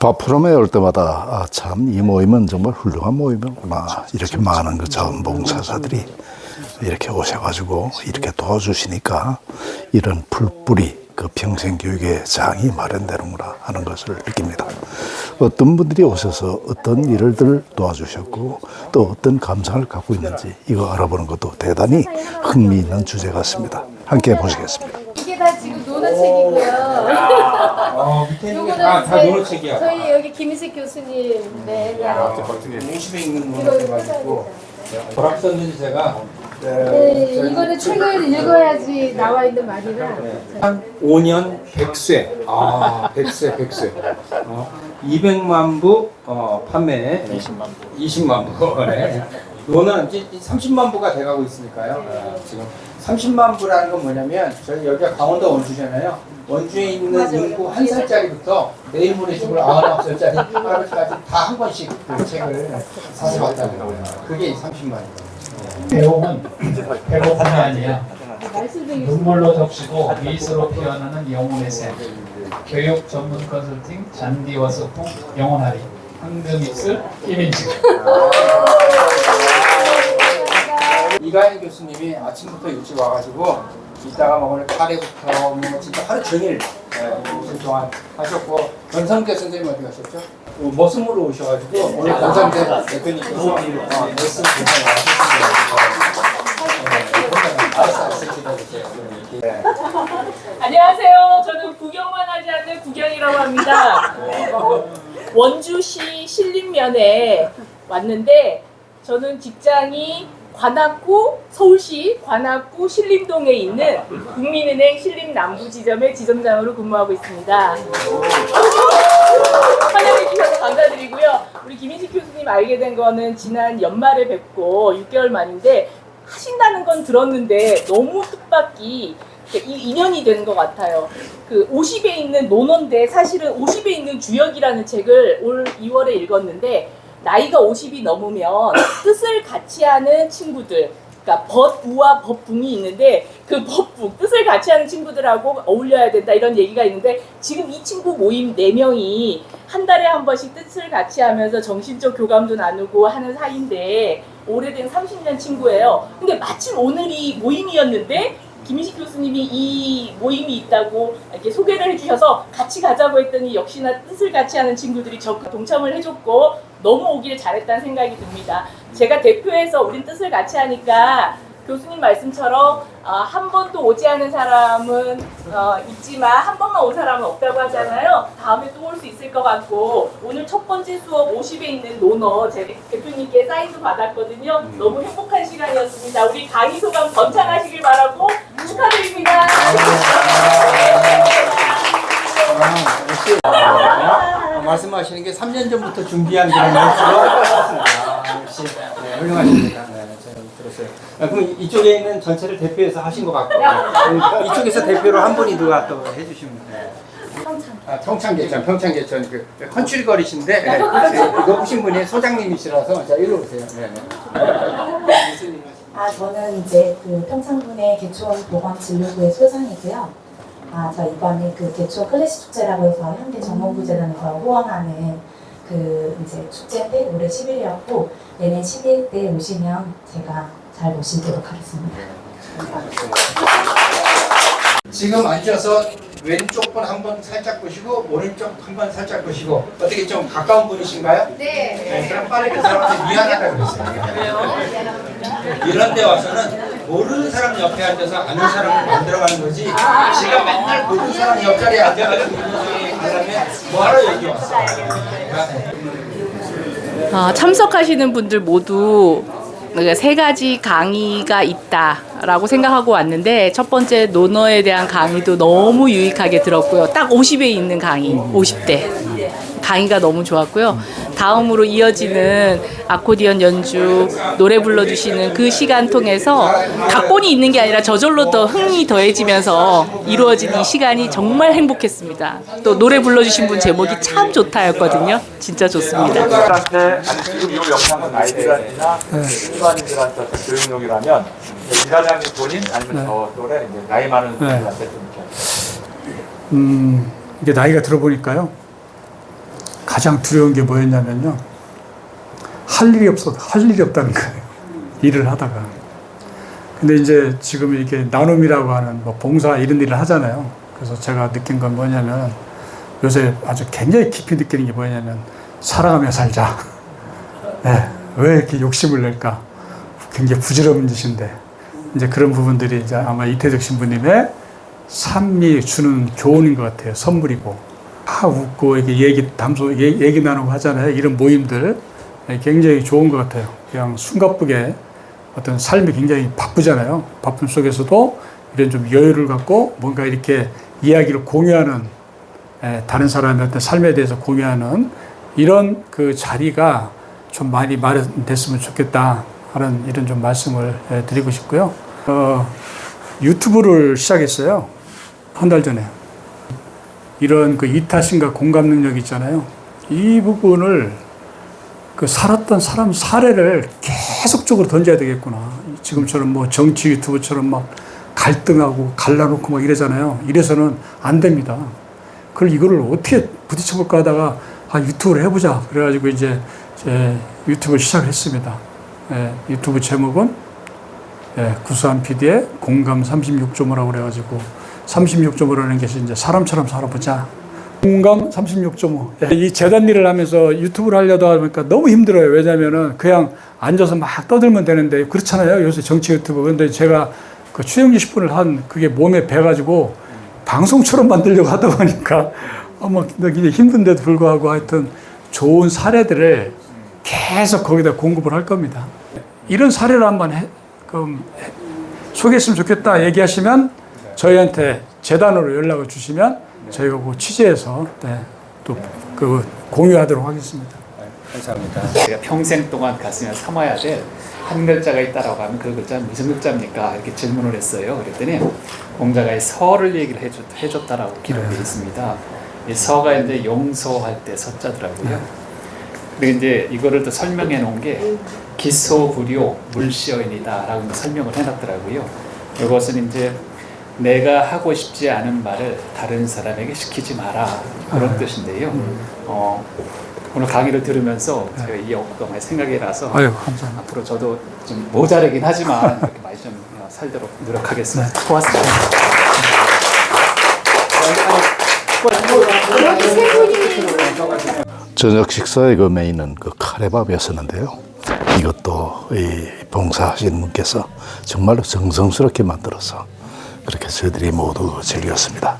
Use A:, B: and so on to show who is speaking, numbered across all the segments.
A: 바프롬에 올 때마다 아, 참 이 모임은 정말 훌륭한 모임이구나 이렇게 많은 그 자원봉사자들이 이렇게 오셔가지고 이렇게 도와주시니까 이런 풀뿌리 그 평생교육의 장이 마련되는구나 하는 것을 느낍니다. 어떤 분들이 오셔서 어떤 일을 도와주셨고 또 어떤 감상을 갖고 있는지 이거 알아보는 것도 대단히 흥미있는 주제 같습니다. 함께 보시겠습니다.
B: 이게 다 지금 노노책이고요.
C: 어, 밑에 있는 게
B: 요거는
C: 다, 다
B: 저희-
C: 노노책이야.
B: 저희 여기 김희식 교수님. 네. 네.
C: 이렇게 버튼에 50에 있는
B: 이거
C: 노노책 가지고 보람 썼는지 제가
B: 네, 이거는 책을 읽어야지 나와 있는 말이라.
C: 한 5년 100쇄. 아, 100쇄, 100쇄. 어, 200만 부 어, 판매. 20만 부. 20만 부. 네. 이거는 이제 30만 부가 돼가고 있으니까요. 어, 지금 30만 부라는 건 뭐냐면 저희 여기가 강원도 원주잖아요. 원주에 있는 인구 한 살짜리부터 내일 모레 죽을 99살짜리 할아버지까지 다 한 권씩 그 책을 사서 왔다는 거예요. 그게 30만이에요.
D: 배움은 배고픔이 아니야. 눈물로 적시고 미소로 피어나는 영혼의 샘. 교육 전문 컨설팅 잔디와 소풍 영원하리. 황금 입술 김인식.
C: 이가인 교수님이 아침부터 일찍 와가지고 이따가 뭐 오늘 카레부터 뭐 진짜 하루 종일 예, 일주일 동안 하셨고 전성태 선생님 어디 가셨죠? 어, 머슴으로 오셔가지고 오늘 전성태 대표님께서. 네.
E: 안녕하세요. 저는 구경만 하지 않는 구경이라고 합니다. 원주시 신림면에 왔는데 저는 직장이 관악구 서울시 관악구 신림동에 있는 국민은행 신림 남부 지점의 지점장으로 근무하고 있습니다. 환영해 주셔서 감사드리고요. 우리 김인식 교수님 알게 된 거는 지난 연말에 뵙고 6개월 만인데 하신다는 건 들었는데 너무 뜻밖이 이 인연이 되는 것 같아요. 그 50에 있는 논어인데 사실은 50에 있는 주역이라는 책을 올 2월에 읽었는데 나이가 50이 넘으면 뜻을 같이 하는 친구들 그러니까 법우와 법붕이 있는데 그 법붕 뜻을 같이 하는 친구들하고 어울려야 된다 이런 얘기가 있는데 지금 이 친구 모임 4명이 한 달에 한 번씩 뜻을 같이 하면서 정신적 교감도 나누고 하는 사이인데 오래된 30년 친구예요. 근데 마침 오늘이 모임이었는데 김희식 교수님이 이 모임이 있다고 이렇게 소개를 해주셔서 같이 가자고 했더니 역시나 뜻을 같이 하는 친구들이 적극 동참을 해줬고 너무 오길 잘했다는 생각이 듭니다. 제가 대표해서 우린 뜻을 같이 하니까 교수님 말씀처럼 어, 한 번도 오지 않은 사람은 어, 있지만 한 번만 온 사람은 없다고 하잖아요. 다음에 또 올 수 있을 것 같고 오늘 첫 번째 수업 50에 있는 논어 제 대표님께 사인도 받았거든요. 너무 행복한 시간이었습니다. 우리 강의 소감 번창하시길 바라고
C: 말씀하시는 게 3년 전부터 준비한 그런 연수로 아, 역시 네, 훌륭하십니다. 네, 제가 들었어요. 아, 그럼 이쪽에 있는 전체를 대표해서 하신 것 같고 네, 이쪽에서 대표로 한 분이 누가 또 해주시면 돼요. 아, 평창계천, 평창계천 그 컨츄리거리신데 네, 네, 높으신 분이 소장님이시라서 자 일로 오세요. 네, 네.
F: 아, 저는 이제 그 평창군의 개초원 보건 진료부의 소장이고요. 아, 저 이번에 그 개초 클래식 축제라고 해서 현대 전문부재단에서 후원하는 그 이제 축제인데 올해 10일이었고 내년 10일 때 오시면 제가 잘 모시도록 하겠습니다.
C: 지금 앉아서 왼쪽 분 한 번 살짝 보시고 오른쪽 한 번 살짝 보시고 어떻게 좀 가까운 분이신가요?
B: 네.
C: 네, 그럼 빨리 그 사람한테 미안하다 그랬어요. 이런 데 와서는 모르는 사람 옆에 앉아서 아는 사람을 만들어가는 거지. 지가 맨날 모르는 사람 옆자리에 앉아가지고 뭐하러 여기 왔어?
E: 아, 참석하시는 분들 모두 그세 가지 강의가 있다라고 생각하고 왔는데 첫 번째 논어에 대한 강의도 너무 유익하게 들었고요. 딱 50에 있는 강의, 50대 강의가 너무 좋았고요. 다음으로 이어지는 아코디언 연주, 노래 불러주시는 그 시간 통해서 각본이 있는 게 아니라 저절로 더 흥이 더해지면서 이루어진 이 시간이 정말 행복했습니다. 또 노래 불러주신 분 제목이 참 좋다였거든요. 진짜 좋습니다.
G: 아니 지금 이 영상은 아이들한테나 일반인들한테 어떤 교육용이라면 이사장님 본인 아니면 저 또래 이제 나이 많은 분들한테 좀 이렇게
H: 음, 이게 나이가 들어보니까요. 가장 두려운 게 뭐였냐면요. 할 일이 없어, 할 일이 없다는 거예요. 일을 하다가. 근데 이제 지금 이렇게 나눔이라고 하는 뭐 봉사 이런 일을 하잖아요. 그래서 제가 느낀 건 뭐냐면 요새 아주 굉장히 깊이 느끼는 게 뭐냐면 살아가며 살자. 네, 왜 이렇게 욕심을 낼까? 굉장히 부질없는 짓인데 이제 그런 부분들이 이제 아마 이태석 신부님의 삶이 주는 교훈인 것 같아요. 선물이고 다 웃고 이렇게 얘기 담소 얘기, 얘기 나누고 하잖아요. 이런 모임들 네, 굉장히 좋은 것 같아요. 그냥 숨가쁘게 어떤 삶이 굉장히 바쁘잖아요. 바쁨 속에서도 이런 좀 여유를 갖고 뭔가 이렇게 이야기를 공유하는 예, 다른 사람의 어떤 삶에 대해서 공유하는 이런 그 자리가 좀 많이 마련됐으면 좋겠다 하는 이런 좀 말씀을 예, 드리고 싶고요. 어, 유튜브를 시작했어요. 한 달 전에. 이런 그 이타심과 공감 능력 있잖아요. 이 부분을 그 살았던 사람 사례를 계속적으로 던져야 되겠구나. 지금처럼 뭐 정치 유튜브처럼 막 갈등하고 갈라놓고 막 이러잖아요. 이래서는 안 됩니다. 그걸 이거를 어떻게 부딪혀볼까 하다가 아 유튜브를 해보자. 그래가지고 이제 제 유튜브를 시작했습니다. 예, 유튜브 제목은 예, 구수한 PD의 공감 36.5라고 그래가지고 36.5라는 것이 이제 사람처럼 살아보자. 공감 36.5. 예, 이 재단 일을 하면서 유튜브를 하려다 보니까 너무 힘들어요. 왜냐면은 그냥 앉아서 막 떠들면 되는데 그렇잖아요. 요새 정치 유튜브. 근데 제가 그 추정지 10분을 한 그게 몸에 배가지고 방송처럼 만들려고 하다 보니까 어머 굉장히 힘든데도 불구하고 하여튼 좋은 사례들을 계속 거기다 공급을 할 겁니다. 이런 사례를 한번 해, 그럼 해- 소개했으면 좋겠다 얘기하시면 저희한테 재단으로 연락을 주시면 저희가 그 취재해서 네, 또그 공유하도록 하겠습니다.
C: 감사합니다.
D: 제가 평생 동안 가슴에 삼아야 될 한 글자가 있다라고 하면 그 글자는 무슨 글자입니까? 이렇게 질문을 했어요. 그랬더니 공자가 이 서를 얘기를 해줬, 해줬다라고 기록되어 있습니다. 이 서가 이제 용서할 때 서자더라고요. 그리고 이제 이거를 또 설명해 놓은 게 기소불요 물시어인이다라고 설명을 해놨더라고요. 이것은 이제 내가 하고 싶지 않은 말을 다른 사람에게 시키지 마라 그런 뜻인데요. 어, 오늘 강의를 들으면서 제가 이 많이 생각이 나서
H: 아유 감사합니다.
D: 앞으로 저도 좀 모자르긴 하지만 이렇게 많이 좀 살도록 노력하겠습니다. 고맙습니다.
B: 여기 세 분이
A: 저녁 식사의 그 메인은 그 카레밥이었었는데요. 이것도 이 봉사하시는 분께서 정말로 정성스럽게 만들어서 그렇게 저희들이 모두 즐겼습니다.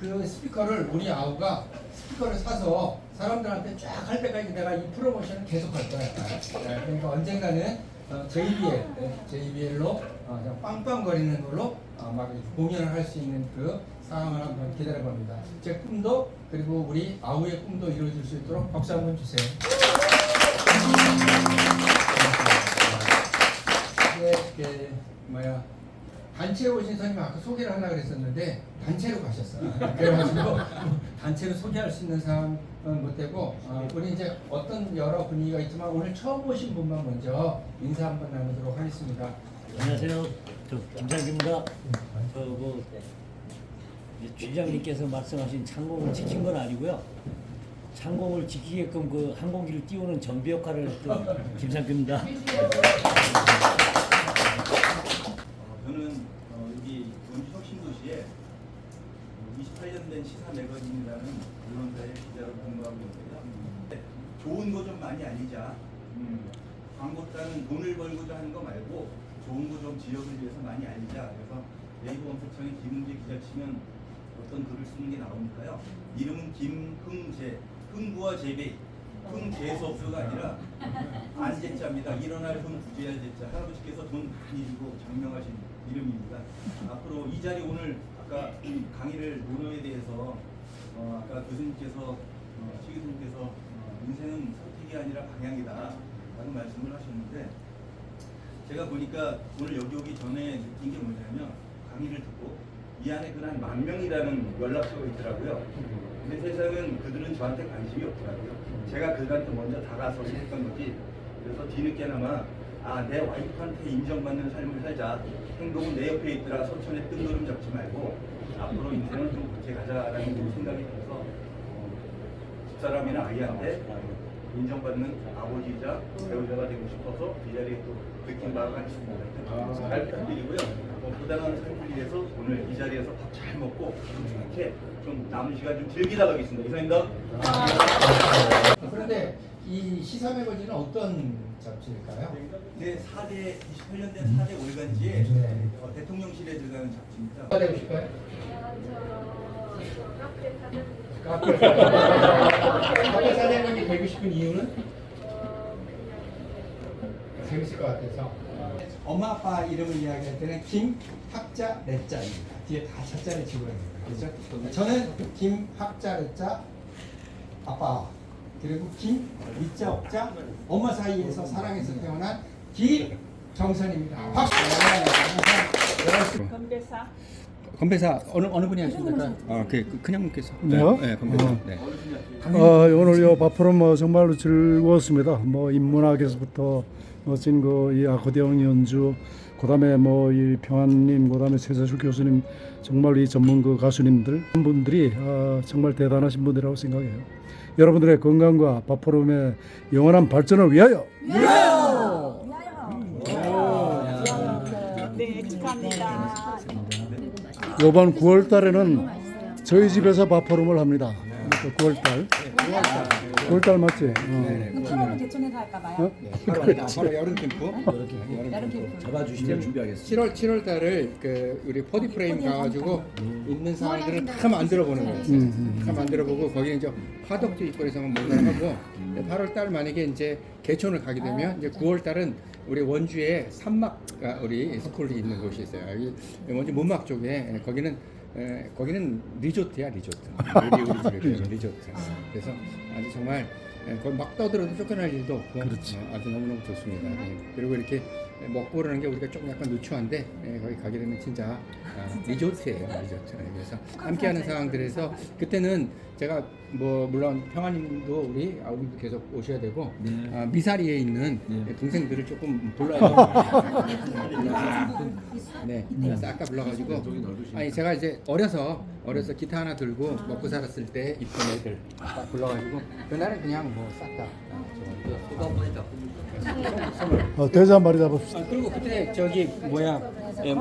C: 그 스피커를 우리 아우가 스피커를 사서 사람들한테 쫙 할 때까지 내가 이 프로모션을 계속 할 거야. 네, 그러니까 언젠가는 어, JBL, 네, JBL로 어, 그냥 빵빵거리는 걸로 어, 막 공연을 할 수 있는 그 상황을 한번 기다려 봅니다. 제 꿈도 그리고 우리 아우의 꿈도 이루어질 수 있도록 박수 한번 주세요. 이게 그 뭐야 단체에 오신 선생님 아까 소개를 하려고 그랬었는데 단체로 가셨어요. 그래가지고 단체로 소개할 수 있는 사람은 못 되고 어, 우리 이제 어떤 여러 분위기가 있지만 오늘 처음 오신 분만 먼저 인사 한번 나누도록 하겠습니다.
I: 안녕하세요. 저 김상규입니다. 저뭐 주장님께서 말씀하신 창공을 지킨 건 아니고요. 창공을 지키게끔 그 항공기를 띄우는 정비 역할을 했던 김상규입니다.
J: 저는 어, 여기 혁신도시에 28년 된 시사 매거진이라는 언론사의 기자로 근무하고 있는데요. 좋은 거 좀 많이 알리자. 음, 광고단은 돈을 벌고자 하는 거 말고 좋은 거 좀 지역을 위해서 많이 알리자. 그래서 네이버 검색창에 김은재 기자 치면 어떤 글을 쓰는 게 나오니까요. 이름은 김흥재, 흥부와 재배. 흥재수 없어가 아니라 안재자입니다. 일어날 흥 부재할 재자. 할아버지께서 돈 많이 주고 장명하신 이름입니다. 앞으로 이 자리 오늘 아까 이 강의를 논어에 대해서 어, 아까 교수님께서 어, 최 교수님께서 어, 인생은 선택이 아니라 방향이다 라는 말씀을 하셨는데 제가 보니까 오늘 여기 오기 전에 느낀 게 뭐냐면 강의를 듣고 이 안에 그한 만 명이라는 연락처가 있더라고요. 근데 세상은 그들은 저한테 관심이 없더라고요. 제가 그들한테 먼저 다가서서 했던 거지. 그래서 뒤늦게나마 아 내 와이프한테 인정받는 삶을 살자 행동은 내 옆에 있더라 서천에 뜬구름 잡지 말고 앞으로 인생을 좀 그렇게 가자라는 생각이 들어서 어, 집사람이나 아이한테 인정받는 아버지이자 배우자가 되고 싶어서 이 자리에 또 느낀 바가 있습니다. 잘 부탁드리고요. 어, 부당한 삶을 위해서 오늘 이 자리에서 밥 잘 먹고 이렇게 좀 남은 시간 좀 즐기다 가겠습니다. 이상입니다.
C: 그런데 이 시사 매거진은 어떤 잡지일까요?
J: 네, 4대 28년 된 4대 월간지에 어, 대통령실에 들어가는 잡지입니다.
C: 뭐가 되고 싶어요? 카페 카페 사장님이 되고 싶은 이유는 재밌을 것 같아서 엄마 아빠 이름을 이야기할 때는 김 학자 레자입니다. 뒤에 다 자자를 집어넣습니다. 그렇죠? 저는 김 학자 레자 아빠 그리고 김 리자 업자 엄마 사이에서 사랑해서 태어난 김정선입니다. 박수.
E: 건배사.
C: 건배사 어느 어느 분이 될까요? 아, 그 그냥 께서.
H: 네요?
C: 네, 건배사.
H: 어.
C: 네.
H: 어, 오늘 요 바프로 뭐 정말로 즐거웠습니다. 뭐 인문학에서부터 멋진 그이 아코디언 연주, 그다음에 뭐 이 평안님, 그다음에 최서주 교수님 정말 이 전문 그 가수님들 분들이 아, 정말 대단하신 분들이라고 생각해요. 여러분들의 건강과 바프롬의 영원한 발전을 위하여.
E: 네, 축하합니다.
H: 이번 9월 달에는 저희 집에서 바프롬을 합니다. 9월 달. 9월 달 맞지? 어.
F: 프로를 개천에서 할까 봐요.
C: 바로 여름 캠프.
F: 여름 캠프.
I: 잡아주시면 준비하겠습니다.
C: 7월 7월 달을 그 우리 포디 프레임 가가지고 있는 상황들을 다 만들어 보는 거예요. 다 만들어 보고 거기에 이제 화덕지 입구에서만 뭔가 하고 8월 달 만약에 이제 개천을 가게 되면 이제 9월 달은 우리 원주에 산막 아, 우리 스쿨이 있는 곳이 있어요. 여기 원주 문막 쪽에 거기는 에, 거기는 리조트야 리조트. 집에 그 리조트. 그래서 아주 정말 에, 거기 막 떠들어도 쫓겨날 일도 없고 어, 아주 너무너무 좋습니다. 예. 그리고 이렇게 먹고 그러는 게 우리가 조금 약간 누추한데 예, 거기 가게 되면 진짜 아, 리조트예요 리조트. 예, 그래서 함께하는 상황들에서 그때는 제가 뭐 물론 평화님도 우리 아버님도 계속 오셔야 되고 아, 미사리에 있는 동생들을 조금 불러요. 네, 싹다 불러가지고. 아니 제가 이제 어려서 어려서 기타 하나 들고 먹고 살았을 때 있던 애들 딱 불러가지고 그날은 그냥 뭐 싹다.
H: 어, 대자 한 마리 잡읍시다.
C: 아, 그리고 그때 저기 뭐야 예,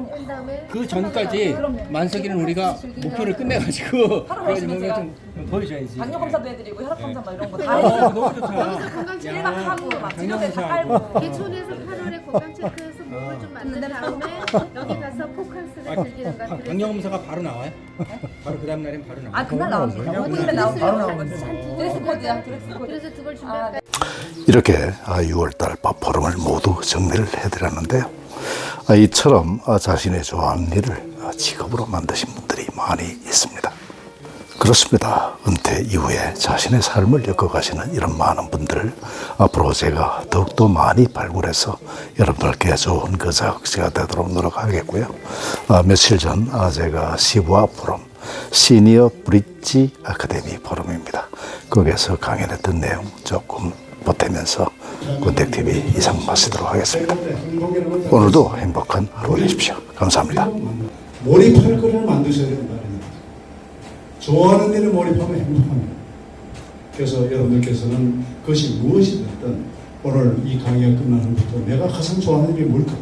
C: 그 전까지 만석이는 우리가 목표를 끝내가지고 그래가지고 뭔가 좀 보여줘야지.
E: 당뇨 검사도 해드리고 혈압 검사 막 이런 거다
C: 어,
E: 해서
C: 너무 좋다.
B: 건강체크
E: 막 하고 막 치료제 다 깔고.
B: 개촌에서 8월에 건강체크해서 목을 좀 만든 다음에 여기 가서 포캉스를 즐기는 것 같아요.
C: 당뇨 검사가 바로 나와요? 바로 그 다음 날엔 바로 나와요.
E: 아 그날 나옵니다. 오늘에 나오고 바로 나오는 거지. 드레스 코드야 드레스 코드.
B: 그래서 그걸 준비할까
A: 이렇게 6월달 밥포럼을 모두 정리를 해드렸는데요. 아, 이처럼 아, 자신의 좋아하는 일을 아, 직업으로 만드신 분들이 많이 있습니다. 그렇습니다. 은퇴 이후에 자신의 삶을 엮어가시는 이런 많은 분들 앞으로 제가 더욱더 많이 발굴해서 여러분들께 좋은 거작지가 되도록 노력하겠고요. 아, 며칠 전 아, 제가 시부아 포럼 시니어 브릿지 아카데미 포럼입니다. 거기에서 강연했던 내용 조금 보태면서 군택TV 이상 마치도록 하겠습니다. 오늘도 행복한 하루 되십시오. 감사합니다.
K: 몰입할 거리를 만드셔야 얘기죠. 좋아하는 일에 몰입하면 행복합니다. 그래서 여러분들께서는 그것이 무엇이 됐든 오늘 이 강의가 끝나는 후부터 내가 가장 좋아하는 일이 뭘까?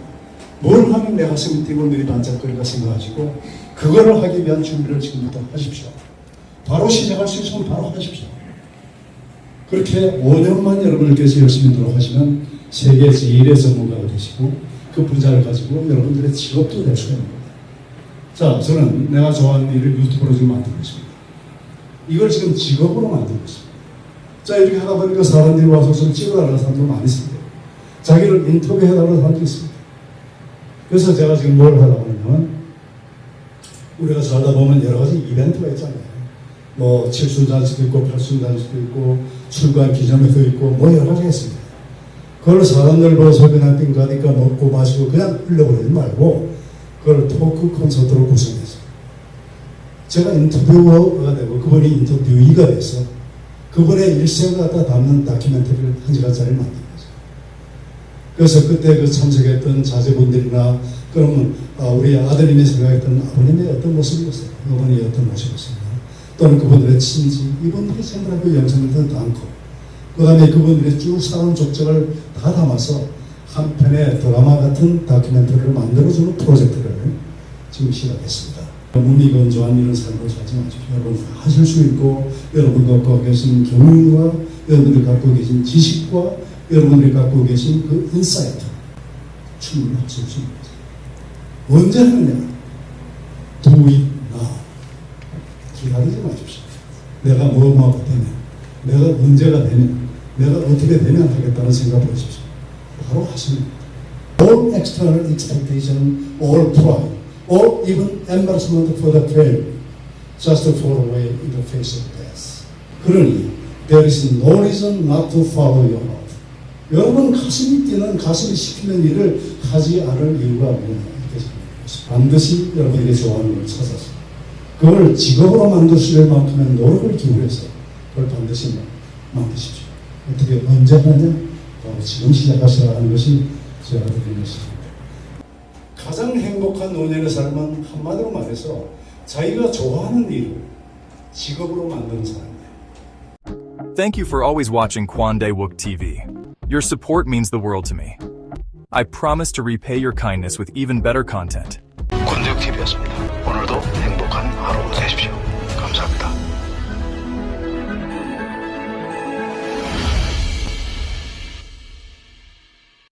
K: 뭘 하면 내 가슴이 뛰고 눈이 반짝거릴까 생각하시고 그거를 하기 위한 준비를 지금부터 하십시오. 바로 시작할 수 있으면 바로 하십시오. 그렇게 5년만 여러분들께서 열심히 노력하시면 세계 제1의 전문가가 되시고 그 분야를 가지고 여러분들의 직업도 될 수가 있습니다. 자, 저는 내가 좋아하는 일을 유튜브로 지금 만들고 있습니다. 이걸 지금 직업으로 만들고 있습니다. 자, 이렇게 하다 보니까 사람들이 와서 좀 찍어달라는 사람도 많이 있습니다. 자기를 인터뷰해달라는 사람도 있습니다. 그래서 제가 지금 뭘 하다 보냐면, 우리가 살다 보면 여러 가지 이벤트가 있잖아요. 뭐, 칠순잔치도 있고, 팔순잔치도 있고, 출간 기념회도 있고, 뭐 여러 가지 있습니다. 그걸 사람들 보고서 그냥 띵가니까 먹고 마시고 그냥 흘려버리지 말고, 그걸 토크 콘서트로 구성해서 제가 인터뷰어가 되고 그분이 인터뷰이가 돼서 그분의 일생을 갖다 담는 다큐멘터리를 한 시간짜리 만든 거죠. 그래서 그때 그 참석했던 자제분들이나 그러면 아, 우리 아드님이 생각했던 아버님의 어떤 모습이었어요? 어머니의 어떤 모습이었어요? 또는 그분들의 친지 이분들이 생각하고 그 영상들도 많고 그 다음에 그분들의 쭉 살아온 족적을 다 담아서 한 편의 드라마 같은 다큐멘터리를 만들어주는 프로젝트를 지금 시작했습니다. 몸이 건조한 이런 삶을 살지 마십시오. 여러분 하실 수 있고 여러분 갖고 계신 경륜과 여러분들이 갖고 계신 지식과 여러분들이 갖고 계신 그 인사이트 충분히 하실 수 있습니다. 언제 하느냐? It now. 기다리지 마십시오. 내가 뭐뭐하고 되면, 내가 언제가 되면, 내가 어떻게 되면 하겠다는 생각 보십시오. 바로 하시면 됩니다. All external expectation, all pride, or even embarrassment for the failure, just to fall away in the face of death. 그러니, there is no reason not to follow your heart. 여러분 가슴이 뛰는 가슴이 시키는 일을 하지 않을 이유가 뭐냐. 반드시 여러분에게 좋아하는 걸 찾아서 그걸 직업으로 만드실 만큼의 노력을 기울여서 그걸 반드시 만드십시오. 어떻게 언제 하느냐? 바로 지금 시작하셔야 하는 것이 제가 드리는 것입니다. 가장 행복한 노년의 삶은 한마디로 말해서 자기가 좋아하는 일을 직업으로 만드는 사람이에요.
L: Thank you for always watching Kwandae Wook TV. Your support means the world to me. I promise to repay your kindness with even better content.